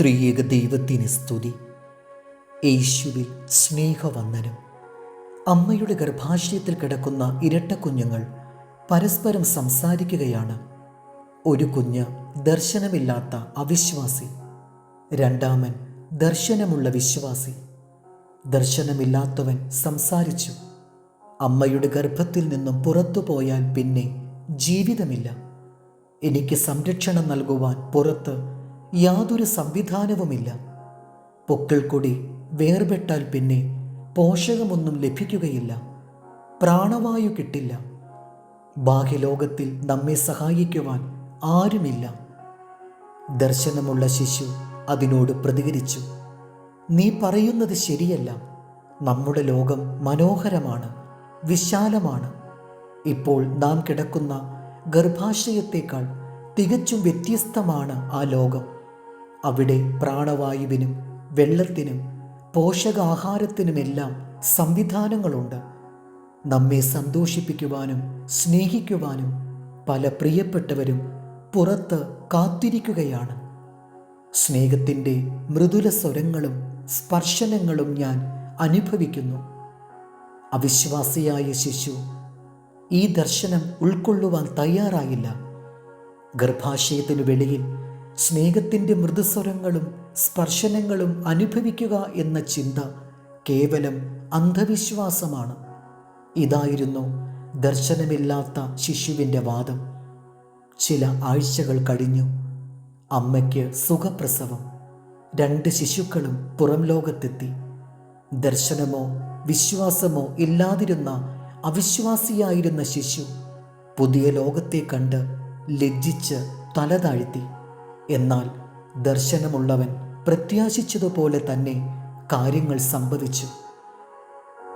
ത്രിയേക ദൈവത്തിന് സ്തുതി. യേശുവിൽ സ്നേഹവന്ദനം. അമ്മയുടെ ഗർഭാശയത്തിൽ കിടക്കുന്ന ഇരട്ട കുഞ്ഞുങ്ങൾ പരസ്പരം സംസാരിക്കുകയാണ്. ഒരു കുഞ്ഞ് ദർശനമില്ലാത്ത അവിശ്വാസി. രണ്ടാമൻ ദർശനമുള്ള വിശ്വാസി. ദർശനമില്ലാത്തവൻ സംസാരിച്ചു. അമ്മയുടെ ഗർഭത്തിൽ നിന്നും പുറത്തു പോയാൽ പിന്നെ ജീവിതമില്ല. എനിക്ക് സംരക്ഷണം നൽകുവാൻ പുറത്ത് യാതൊരു സംവിധാനവുമില്ല. പൊക്കൾ കൊടി വേർപെട്ടാൽ പിന്നെ പോഷകമൊന്നും ലഭിക്കുകയില്ല. പ്രാണവായു കിട്ടില്ല. ബാഹ്യലോകത്തിൽ നമ്മെ സഹായിക്കുവാൻ ആരുമില്ല. ദർശനമുള്ള ശിശു അതിനോട് പ്രതികരിച്ചു. നീ പറയുന്നത് ശരിയല്ല. നമ്മുടെ ലോകം മനോഹരമാണ് വിശാലമാണ്. ഇപ്പോൾ നാം കിടക്കുന്ന ഗർഭാശയത്തേക്കാൾ തികച്ചും വ്യത്യസ്തമാണ് ആ ലോകം. അവിടെ പ്രാണവായുവിനും വെള്ളത്തിനും പോഷകാഹാരത്തിനുമെല്ലാം സംവിധാനങ്ങളുണ്ട്. നമ്മെ സന്തോഷിപ്പിക്കുവാനും സ്നേഹിക്കുവാനും പല പ്രിയപ്പെട്ടവരും പുറത്ത് കാത്തിരിക്കുകയാണ്. സ്നേഹത്തിന്റെ മൃദുല സ്വരങ്ങളും സ്പർശനങ്ങളും ഞാൻ അനുഭവിക്കുന്നു. അവിശ്വാസിയായ ശിശു ഈ ദർശനം ഉൾക്കൊള്ളുവാൻ തയ്യാറായില്ല. ഗർഭാശയത്തിനു വെളിയിൽ സ്നേഹത്തിന്റെ മൃദുസ്വരങ്ങളും സ്പർശനങ്ങളും അനുഭവിക്കുക എന്ന ചിന്ത കേവലം അന്ധവിശ്വാസമാണ്. ഇതായിരുന്നു ദർശനമില്ലാത്ത ശിശുവിന്റെ വാദം. ചില ആഴ്ചകൾ കഴിഞ്ഞു. അമ്മയ്ക്ക് സുഖപ്രസവം. രണ്ട് ശിശുക്കളും പുറം ലോകത്തെത്തി. ദർശനമോ വിശ്വാസമോ ഇല്ലാതിരുന്ന അവിശ്വാസിയായിരുന്ന ശിശു പുതിയ ലോകത്തെ കണ്ട് ലജ്ജിച്ച് തല താഴ്ത്തി. എന്നാൽ ദർശനമുള്ളവൻ പ്രത്യാശിച്ചതുപോലെ തന്നെ കാര്യങ്ങൾ സംഭവിച്ചു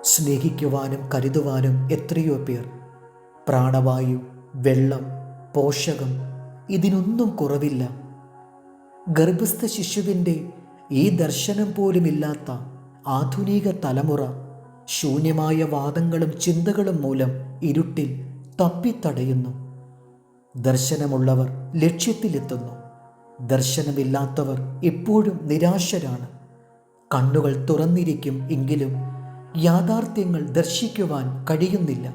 സ്നേഹിക്കുവാനും കരുതുവാനും എത്രയോ പേർ. പ്രാണവായു വെള്ളം പോഷകം ഇതിനൊന്നും കുറവില്ല. ഗർഭസ്ഥ ശിശുവിന്റെ ഈ ദർശനം പോലുമില്ലാത്ത ആധുനിക തലമുറ ശൂന്യമായ വാദങ്ങളും ചിന്തകളും മൂലം ഇരുട്ടിൽ തപ്പിത്തടയുന്നു. ദർശനമുള്ളവർ ലക്ഷ്യത്തിലെത്തുന്നു. ദർശനമില്ലാത്തവർ എപ്പോഴും നിരാശരാണ്. കണ്ണുകൾ തുറന്നിരിക്കും എങ്കിലും യാഥാർത്ഥ്യങ്ങൾ ദർശിക്കുവാൻ കഴിയുന്നില്ല.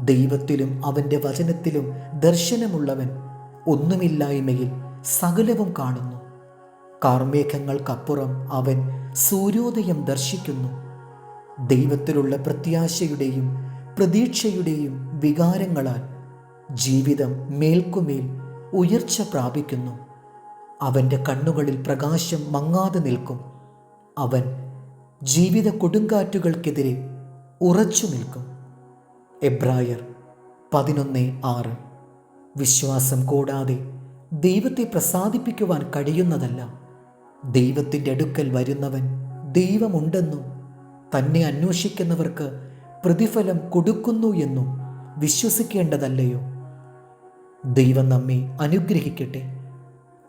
ദൈവത്തിലും അവന്റെ വചനത്തിലും ദർശനമുള്ളവൻ ഒന്നുമില്ലായ്മയിൽ സകലവും കാണുന്നു. കാർമേഘങ്ങൾക്കപ്പുറം അവൻ സൂര്യോദയം ദർശിക്കുന്നു. ദൈവത്തിലുള്ള പ്രത്യാശയുടെയും പ്രതീക്ഷയുടെയും വികാരങ്ങളാൽ ജീവിതം മേൽക്കുമേൽ ഉയർച്ച പ്രാപിക്കുന്നു. അവന്റെ കണ്ണുകളിൽ പ്രകാശം മങ്ങാതെ നിൽക്കും. അവൻ ജീവിത കൊടുങ്കാറ്റുകൾക്കെതിരെ ഉറച്ചു നിൽക്കും. എബ്രായർ പതിനൊന്ന് ആറ്. വിശ്വാസം കൂടാതെ ദൈവത്തെ പ്രസാദിപ്പിക്കുവാൻ കഴിയുന്നതല്ല. ദൈവത്തിന്റെ അടുക്കൽ വരുന്നവൻ ദൈവമുണ്ടെന്നും തന്നെ അന്വേഷിക്കുന്നവർക്ക് പ്രതിഫലം കൊടുക്കുന്നു എന്നും വിശ്വസിക്കേണ്ടതല്ലയോ? ദൈവം നമ്മെ അനുഗ്രഹിക്കട്ടെ.